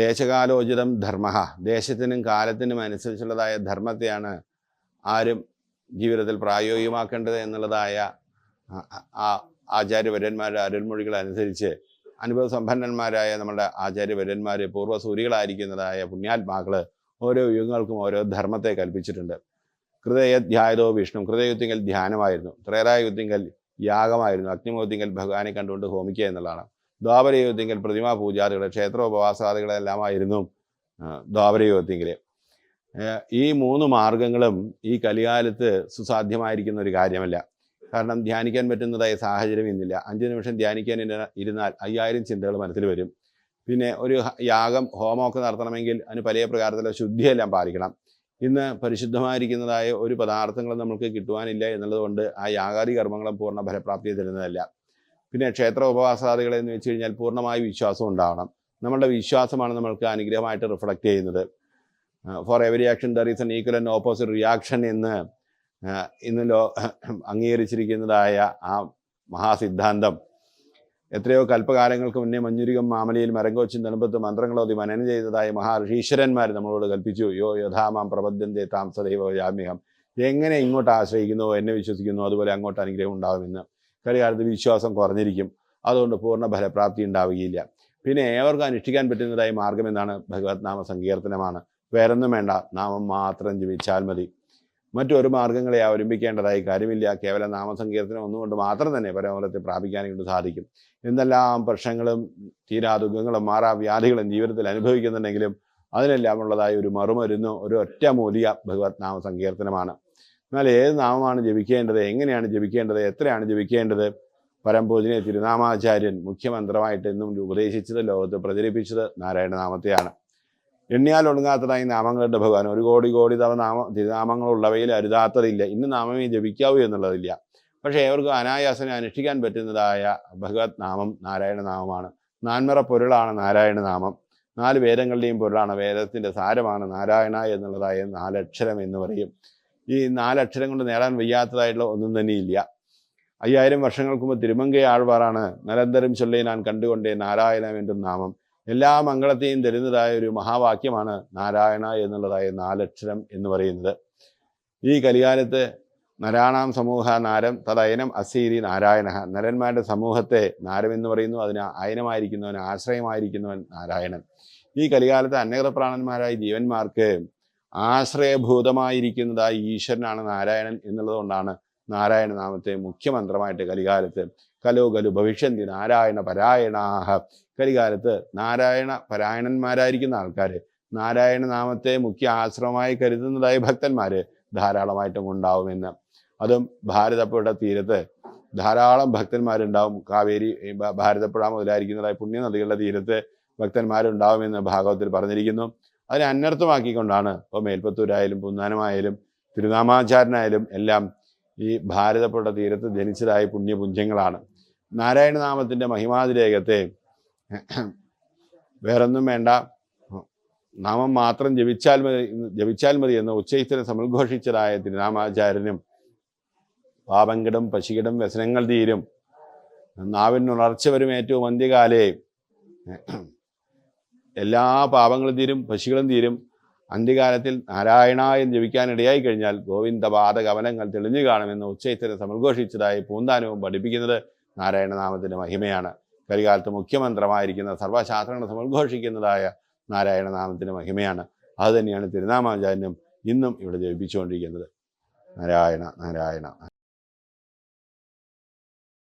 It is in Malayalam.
ദേശകാലോചിതം ധർമ്മ ദേശത്തിനും കാലത്തിനും അനുസരിച്ചുള്ളതായ ധർമ്മത്തെയാണ് ആരും ജീവിതത്തിൽ പ്രായോഗികമാക്കേണ്ടത് എന്നുള്ളതായ ആചാര്യവര്യന്മാരുടെ അരുൾമൊഴികൾ അനുസരിച്ച് അനുഭവ സമ്പന്നന്മാരായ നമ്മുടെ ആചാര്യവര്യന്മാർ പൂർവസൂരികളായിരിക്കുന്നതായ പുണ്യാത്മാക്കൾ ഓരോ യുഗങ്ങൾക്കും ഓരോ ധർമ്മത്തെ കൽപ്പിച്ചിട്ടുണ്ട്. കൃതയധ്യായതോ വിഷ്ണു കൃതയുത്തിങ്കൽ ധ്യാനമായിരുന്നു. ത്രേതായുത്തിങ്കൽ യാഗമായിരുന്നു. അഗ്നിമുഖത്തിങ്കൽ ഭഗവാനെ കണ്ടുകൊണ്ട് ഹോമിക്കുക എന്നുള്ളതാണ്. ദ്വാപരയുഗത്തിങ്കൽ പ്രതിമാ പൂജാദികൾ ക്ഷേത്രോപവാസാദികളെല്ലാമായിരുന്നു ദ്വാപരയുഗത്തിങ്കിൽ. ഈ മൂന്ന് മാർഗങ്ങളും ഈ കലികാലത്ത് സുസാധ്യമായിരിക്കുന്ന ഒരു കാര്യമല്ല. കാരണം ധ്യാനിക്കാൻ പറ്റുന്നതായ സാഹചര്യം ഇന്നില്ല. അഞ്ച് നിമിഷം ധ്യാനിക്കാൻ ഇരുന്നാൽ അയ്യായിരം ചിന്തകൾ മനസ്സിൽ വരും. പിന്നെ ഒരു യാഗം ഹോമമൊക്കെ നടത്തണമെങ്കിൽ അതിന് പല പ്രകാരത്തിലുള്ള ശുദ്ധിയെല്ലാം പാലിക്കണം. ഇന്ന് പരിശുദ്ധമായിരിക്കുന്നതായ ഒരു പദാർത്ഥങ്ങളും നമുക്ക് കിട്ടുവാനില്ല എന്നുള്ളതുകൊണ്ട് ആ യാഗാദി കർമ്മങ്ങളും പൂർണ ഫലപ്രാപ്തി തരുന്നതല്ല. പിന്നെ ക്ഷേത്ര ഉപവാസാദികൾ എന്ന് വെച്ച് കഴിഞ്ഞാൽ പൂർണമായ വിശ്വാസം ഉണ്ടാവണം. നമ്മളുടെ വിശ്വാസമാണ് നമ്മൾക്ക് അനുഗ്രഹമായിട്ട് റിഫ്ലക്റ്റ് ചെയ്യുന്നത്. For every action there is an equal and opposite reaction എന്ന് ആ, ഇന്ന് ലോ അംഗീകരിച്ചിരിക്കുന്നതായ ആ മഹാസിദ്ധാന്തം. എത്രയോ കൽപ്പകാലങ്ങൾക്ക് മുന്നേ മഞ്ഞുരികം മാമലയിൽ മരങ്കോച്ചും തണുപ്പത്ത് മന്ത്രങ്ങളോതി മനനം ചെയ്തതായ മഹാഋഷീശ്വരന്മാർ നമ്മളോട് കൽപ്പിച്ചു യോ യഥാമാം പ്രബദ്ധന്റെ താം സദൈവ ജാമ്യഹം. എങ്ങനെ ഇങ്ങോട്ട് ആശ്രയിക്കുന്നു എന്നെ വിശ്വസിക്കുന്നു അതുപോലെ അങ്ങോട്ട് അനുഗ്രഹം ഉണ്ടാവുമെന്ന്. കരികാലത്ത് വിശ്വാസം കുറഞ്ഞിരിക്കും. അതുകൊണ്ട് പൂർണ ഫലപ്രാപ്തി ഉണ്ടാവുകയില്ല. പിന്നെ ഏവർക്കും അനുഷ്ഠിക്കാൻ പറ്റുന്നതായി മാർഗം എന്താണ് ഭഗവത് നാമ സങ്കീർത്തനമാണ്. വേറൊന്നും വേണ്ട. നാമം മാത്രം ജപിച്ചാൽ മതി. മറ്റൊരു മാർഗങ്ങളെ അവലംബിക്കേണ്ടതായി കാര്യമില്ല. കേവലം നാമസങ്കീർത്തനം ഒന്നുകൊണ്ട് മാത്രം തന്നെ പരമഫലത്തെ പ്രാപിക്കാനായിട്ട് സാധിക്കും. എന്തെല്ലാം പ്രശ്നങ്ങളും തീരാ ദുഃഖങ്ങളും മാറാ വ്യാധികളും ജീവിതത്തിൽ അനുഭവിക്കുന്നുണ്ടെങ്കിലും അതിനെല്ലാം ഉള്ളതായ ഒരു മറുമരുന്ന് ഒരു ഒറ്റ മൂലിക ഭഗവത് നാമ സങ്കീർത്തനമാണ്. എന്നാൽ ഏത് നാമമാണ് ജപിക്കേണ്ടത്? എങ്ങനെയാണ് ജപിക്കേണ്ടത്? എത്രയാണ് ജപിക്കേണ്ടത്? പരംപൂജനെ തിരുനാമാചാര്യൻ മുഖ്യമന്ത്രമായിട്ട് എന്നും ഉപദേശിച്ചത് ലോകത്ത് പ്രചരിപ്പിച്ചത് നാരായണനാമത്തെയാണ്. എണ്ണിയാൽ ഒടുങ്ങാത്തതായി നാമങ്ങളുടെ ഭഗവാൻ. ഒരു കോടി കോടി തവ നാമ തിരുനാമങ്ങളുള്ളവയിൽ അരുതാത്തതില്ല. ഇന്ന് നാമമേ ജപിക്കാവൂ എന്നുള്ളതില്ല. പക്ഷേ ഏവർക്കും അനായാസനെ അനുഷ്ഠിക്കാൻ പറ്റുന്നതായ ഭഗവത് നാമം നാരായണ നാമമാണ് നാൻമറ പൊരുളാണ് നാരായണ നാമം നാല് വേദങ്ങളുടെയും പൊരുളാണ് വേദത്തിന്റെ സാരമാണ് നാരായണ എന്നുള്ളതായ നാലക്ഷരം എന്ന് പറയും. ഈ നാലക്ഷരം കൊണ്ട് നേടാൻ വയ്യാത്തതായിട്ടുള്ള ഒന്നും തന്നെ ഇല്ല. അയ്യായിരം വർഷങ്ങൾക്ക് മുമ്പ് തിരുമങ്കൈ ആഴ്വാറാണ് നിരന്തരം ചൊല്ലി ഞാൻ കണ്ടുകൊണ്ടേ നാരായണ എന്റെ നാമം. എല്ലാ മംഗളത്തെയും തരുന്നതായ ഒരു മഹാവാക്യമാണ് നാരായണ എന്നുള്ളതായ നാലക്ഷരം എന്ന് പറയുന്നത്. ഈ കലികാലത്ത് നരാണാം സമൂഹ നാരം തദയനം അസീരി നാരായണ. നരന്മാരുടെ സമൂഹത്തെ നാരം എന്ന് പറയുന്നു. അതിന് അയനമായിരിക്കുന്നവൻ ആശ്രയമായിരിക്കുന്നവൻ നാരായണൻ. ഈ കലികാലത്ത് അന്നഗത പ്രാണന്മാരായ ജീവന്മാർക്ക് ആശ്രയഭൂതമായിരിക്കുന്നതായി ഈശ്വരനാണ് നാരായണൻ എന്നുള്ളതുകൊണ്ടാണ് നാരായണ നാമത്തെ മുഖ്യമന്ത്രമായിട്ട് കലികാലത്ത് കലോ കലു ഭവിഷ്യന്തി നാരായണ പരായണാഹ. കലികാലത്ത് നാരായണ പരായണന്മാരായിരിക്കുന്ന ആൾക്കാർ നാരായണ നാമത്തെ മുഖ്യ ആശ്രമമായി കരുതുന്നതായി ഭക്തന്മാർ ധാരാളമായിട്ടും ഉണ്ടാവുമെന്ന് അതും ഭാരതപ്പുഴ തീരത്ത് ധാരാളം ഭക്തന്മാരുണ്ടാവും. കാവേരി ഭാരതപ്പുഴ മുതലായിരിക്കുന്നതായ പുണ്യനദികളുടെ തീരത്ത് ഭക്തന്മാരുണ്ടാവുമെന്ന് ഭാഗവത്തിൽ പറഞ്ഞിരിക്കുന്നു. അതിനെ അന്വർത്ഥമാക്കിക്കൊണ്ടാണ് ഇപ്പോൾ മേൽപ്പത്തൂരായാലും പുന്നാനമായാലും തിരുനാമാചാരനായാലും എല്ലാം ഈ ഭാരതപ്പുഴ തീരത്ത് ജനിച്ചതായ പുണ്യപുഞ്ചങ്ങളാണ്. നാരായണനാമത്തിന്റെ മഹിമാതിരേഖത്തെ വേറൊന്നും വേണ്ട. നാമം മാത്രം ജപിച്ചാൽ മതി ജപിച്ചാൽ മതി എന്ന് ഉച്ചയിത്തരം സമുദ്ഘോഷിച്ചതായ തിരുനാമാചാര്യനും പാപങ്കിടും പശികിടും വ്യസനങ്ങൾ തീരും. നാവിനുണർച്ച വരും ഏറ്റവും അന്ത്യകാലേ. എല്ലാ പാപങ്ങളും തീരും പശികളും തീരും. അന്ത്യകാലത്തിൽ നാരായണ എന്ന് ജപിക്കാനിടയായി കഴിഞ്ഞാൽ ഗോവിന്ദപാദ കവനങ്ങൾ തെളിഞ്ഞു കാണുമെന്ന് ഉച്ചയത്തിനെ സമർഘോഷിച്ചതായി പൂന്താനവും പഠിപ്പിക്കുന്നത് നാരായണനാമത്തിന്റെ മഹിമയാണ്. കരികാലത്ത് മുഖ്യമന്ത്രമായിരിക്കുന്ന സർവശാസ്ത്രങ്ങൾ നാരായണ നാരായണനാമത്തിന്റെ മഹിമയാണ്. അതുതന്നെയാണ് തിരുനാമാചാര്യനും ഇന്നും ഇവിടെ ജപിച്ചുകൊണ്ടിരിക്കുന്നത് നാരായണ നാരായണ.